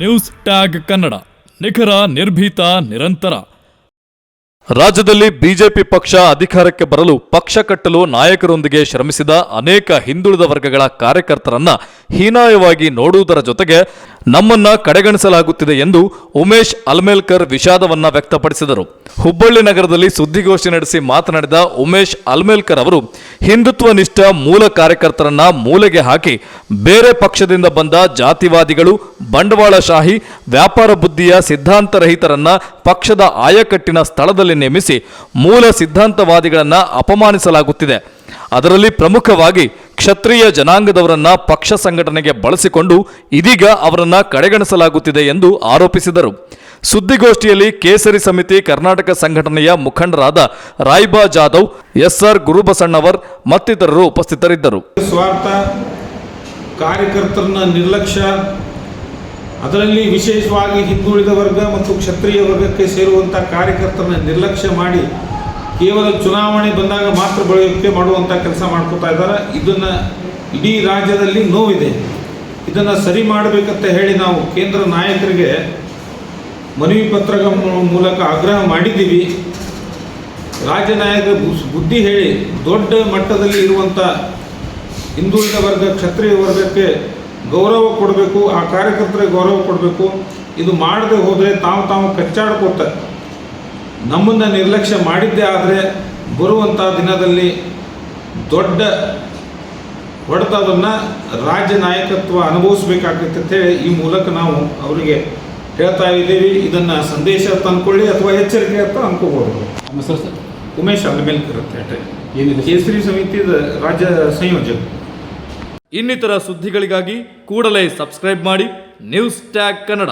News tag Kannada, ನಿಖರ, ನಿರ್ಭೀತ, ನಿರಂತರ. ರಾಜ್ಯದಲ್ಲಿ ಬಿಜೆಪಿ ಪಕ್ಷ ಅಧಿಕಾರಕ್ಕೆ ಬರಲು ಪಕ್ಷ ಕಟ್ಟಲು ನಾಯಕರೊಂದಿಗೆ ಶ್ರಮಿಸಿದ ಅನೇಕ ಹಿಂದುಳಿದ ವರ್ಗಗಳ ಕಾರ್ಯಕರ್ತರನ್ನ ಹೀನಾಯವಾಗಿ ನೋಡುವುದರ ಜೊತೆಗೆ ನಮ್ಮನ್ನ ಕಡೆಗಣಿಸಲಾಗುತ್ತಿದೆ ಎಂದು ಉಮೇಶ್ ಅಲ್ಮೇಲ್ಕರ್ ವಿಷಾದವನ್ನ ವ್ಯಕ್ತಪಡಿಸಿದರು. ಹುಬ್ಬಳ್ಳಿ ನಗರದಲ್ಲಿ ಸುದ್ದಿಗೋಷ್ಠಿ ನಡೆಸಿ ಮಾತನಾಡಿದ ಉಮೇಶ್ ಅಲ್ಮೇಲ್ಕರ್ ಅವರು ಹಿಂದುತ್ವ ನಿಷ್ಠ ಮೂಲ ಕಾರ್ಯಕರ್ತರನ್ನ ಮೂಲೆಗೆ ಹಾಕಿ ಬೇರೆ ಪಕ್ಷದಿಂದ ಬಂದ ಜಾತಿವಾದಿಗಳು, ಬಂಡವಾಳಶಾಹಿ, ವ್ಯಾಪಾರ ಬುದ್ಧಿಯ ಸಿದ್ಧಾಂತರಹಿತರನ್ನ ಪಕ್ಷದ ಆಯಕಟ್ಟಿನ ಸ್ಥಳದಲ್ಲಿ ನೇಮಿಸಿ ಮೂಲ ಸಿದ್ಧಾಂತವಾದಿಗಳನ್ನ ಅಪಮಾನಿಸಲಾಗುತ್ತಿದೆ. ಅದರಲ್ಲಿ ಪ್ರಮುಖವಾಗಿ ಕ್ಷತ್ರಿಯ ಜನಾಂಗದವರನ್ನ ಪಕ್ಷ ಸಂಘಟನೆಗೆ ಬಳಸಿಕೊಂಡು ಇದೀಗ ಅವರನ್ನ ಕಡೆಗಣಿಸಲಾಗುತ್ತಿದೆ ಎಂದು ಆರೋಪಿಸಿದರು. ಸುದ್ದಿಗೋಷ್ಠಿಯಲ್ಲಿ ಕೇಸರಿ ಸಮಿತಿ ಕರ್ನಾಟಕ ಸಂಘಟನೆಯ ಮುಖಂಡರಾದ ರಾಯ್ಬಾ ಜಾಧವ್, ಎಸ್ಆರ್ ಗುರುಬಸಣ್ಣವರ್ ಮತ್ತಿತರರು ಉಪಸ್ಥಿತರಿದ್ದರು. ಸ್ವಾರ್ಥ ಕಾರ್ಯಕರ್ತರನ್ನ ನಿರ್ಲಕ್ಷ್ಯ, ಅದರಲ್ಲಿ ವಿಶೇಷವಾಗಿ ಹಿಂದುಳಿದ ವರ್ಗ ಮತ್ತು ಕ್ಷತ್ರಿಯ ವರ್ಗಕ್ಕೆ ಸೇರುವಂಥ ಕಾರ್ಯಕರ್ತರನ್ನ ನಿರ್ಲಕ್ಷ್ಯ ಮಾಡಿ ಕೇವಲ ಚುನಾವಣೆ ಬಂದಾಗ ಮಾತ್ರ ಬಳಕೆ ಮಾಡುವಂಥ ಕೆಲಸ ಮಾಡ್ಕೋತಾ ಇದ್ದಾರೆ. ಇದನ್ನು ಇಡೀ ರಾಜ್ಯದಲ್ಲಿ ನೋವಿದೆ. ಇದನ್ನು ಸರಿ ಮಾಡಬೇಕಂತ ಹೇಳಿ ನಾವು ಕೇಂದ್ರ ನಾಯಕರಿಗೆ ಮನವಿ ಪತ್ರದ ಮೂಲಕ ಆಗ್ರಹ ಮಾಡಿದ್ದೀವಿ. ರಾಜ್ಯ ನಾಯಕರ ಬುದ್ಧಿ ಹೇಳಿ ದೊಡ್ಡ ಮಟ್ಟದಲ್ಲಿ ಇರುವಂಥ ಹಿಂದುಳಿದ ವರ್ಗ, ಕ್ಷತ್ರಿಯ ವರ್ಗಕ್ಕೆ ಗೌರವ ಕೊಡಬೇಕು, ಆ ಕಾರ್ಯಕರ್ತರಿಗೆ ಗೌರವ ಕೊಡಬೇಕು. ಇದು ಮಾಡದೆ ಹೋದರೆ ತಾವು ತಾವು ಕಚ್ಚಾಡ್ಕೋತ ನಮ್ಮನ್ನು ನಿರ್ಲಕ್ಷ್ಯ ಮಾಡಿದ್ದೇ ಆದರೆ ಬರುವಂಥ ದಿನದಲ್ಲಿ ದೊಡ್ಡ ಹೊಡೆತವನ್ನು ರಾಜ್ಯ ನಾಯಕತ್ವ ಅನುಭವಿಸ್ಬೇಕಾಗ್ತೈತೆ ಅಂತೇಳಿ ಈ ಮೂಲಕ ನಾವು ಅವರಿಗೆ ಹೇಳ್ತಾ ಇದ್ದೀವಿ. ಇದನ್ನು ಸಂದೇಶ ತಂದ್ಕೊಳ್ಳಿ ಅಥವಾ ಎಚ್ಚರಿಕೆ ಅಂತ ಅನ್ಕೋಬಹುದು. ನಮ್ಮ ಸರ್ ಉಮೇಶ್ ಅಲ್ಮೇಲ್ಕರ್ ಅಂತ ಏನಿದೆ ಕೇಸರಿ ಸಮಿತಿದ ರಾಜ್ಯ ಸಂಯೋಜಕ. ಇನ್ನಿತರ ಸುದ್ದಿಗಳಿಗಾಗಿ ಕೂಡಲೇ ಸಬ್ಸ್ಕ್ರೈಬ್ ಮಾಡಿ. News tag Kannada.